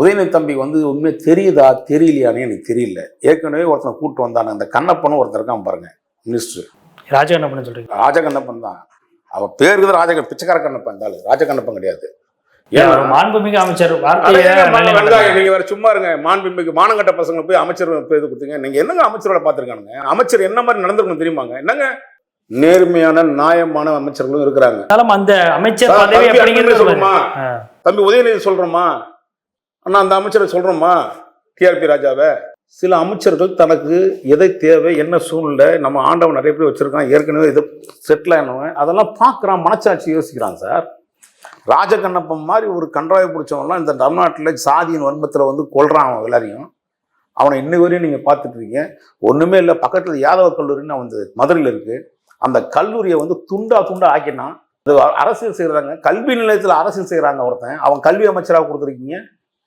உதயநிதி தம்பி வந்து உண்மையை தெரியுதா தெரியலையானே எனக்கு தெரியல. ஏற்கனவே ஒருத்தனை கூட்டு வந்தானே. அந்த கண்ணப்பனும் ஒருத்தர் இருக்கான் பாருங்க மினிஸ்டர் ராஜா பண்ண சொல்றீங்க. ராஜகண்ணப்பன் தான். அவன் பேருக்கு தான் ராஜக பிச்சைக்கார கண்ணப்பன் இருந்தாலும் ராஜகண்ணப்பன் கிடையாது. ஏன்? ஏன்னா ஒரு மாண்புமிகு அமைச்சர் நீங்க வேற சும்மா இருங்க. மாண்புமிகு மானங்கட்ட பசங்க போய் அமைச்சர் இது கொடுத்தீங்க. நீங்க என்னங்க அமைச்சரோட பாத்துருக்கானுங்க அமைச்சர் என்ன மாதிரி நடந்திருக்கணும் தெரியுமாங்க? என்னங்க? நேர்மையான நியாயமான அமைச்சர்களும் இருக்கிறாங்க. அந்த அமைச்சர். தம்பி உதயநிதி சொல்றோமா? அண்ணா அந்த அமைச்சரை சொல்கிறோமா டிஆர்பி ராஜாவை. சில அமைச்சர்கள் தனக்கு எதை தேவை என்ன சூழ்நிலை நம்ம ஆண்டவன் நிறைய பேர் வச்சுருக்கான் ஏற்கனவே இது செட்டில் ஆனவன் அதெல்லாம் பார்க்குறான் மனசாட்சி யோசிக்கிறான் சார். ராஜகண்ணப்பன் மாதிரி ஒரு கன்றாவை பிடிச்சவன்லாம் இந்த தமிழ்நாட்டில் சாதியின் வன்மத்தில் வந்து கொள்கிறான் அவன் எல்லாரையும். அவனை இன்னை வரையும் நீங்கள் பார்த்துட்ருக்கீங்க ஒன்றுமே இல்லை பக்கத்தில் யாதவ கல்லூரின்னு வந்து மதுரையில் இருக்குது அந்த கல்லூரியை வந்து துண்டா துண்டா ஆக்கினான் அரசியல் செய்கிறாங்க கல்வி நிலையத்தில் அரசியல் செய்கிறாங்க ஒருத்தன். அவன் கல்வி அமைச்சராக கொடுத்துருக்கீங்க.